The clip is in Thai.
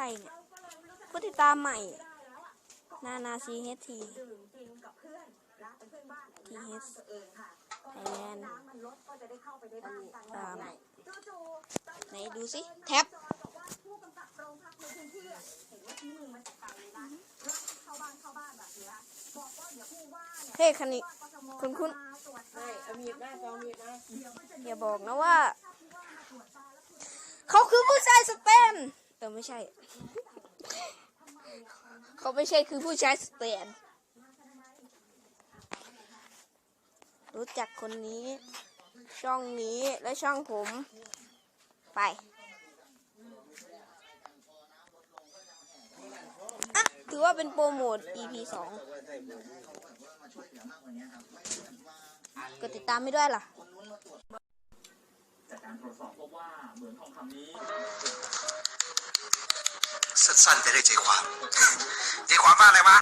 รเนี่ยผู้ติดตามใหม่ นานาซีเฮทีเทีเฮสตัวเองค่ะไทนด์น้ำมันลดก็จะได้เข้าไปในบ้านกันตามไหนดูสิ แท็บเฮ้คันนี้คุณคุณอย่าบอกนะว่า เขาคือผู้ชายสเตน เออไม่ใช่ เขาไม่ใช่คือผู้ชายสเตนรู้จักคนนี้ ช่องนี้และช่องผม ไปอะถือว่าเป็นโปรโมท EP สองกดติดตามไม่ด้วยล่ะจากการตรวจสอบพบว่าเหมืองทองคำนี้ สั้นๆแต่ได้ใจความ ใจความว่าอะไรวะ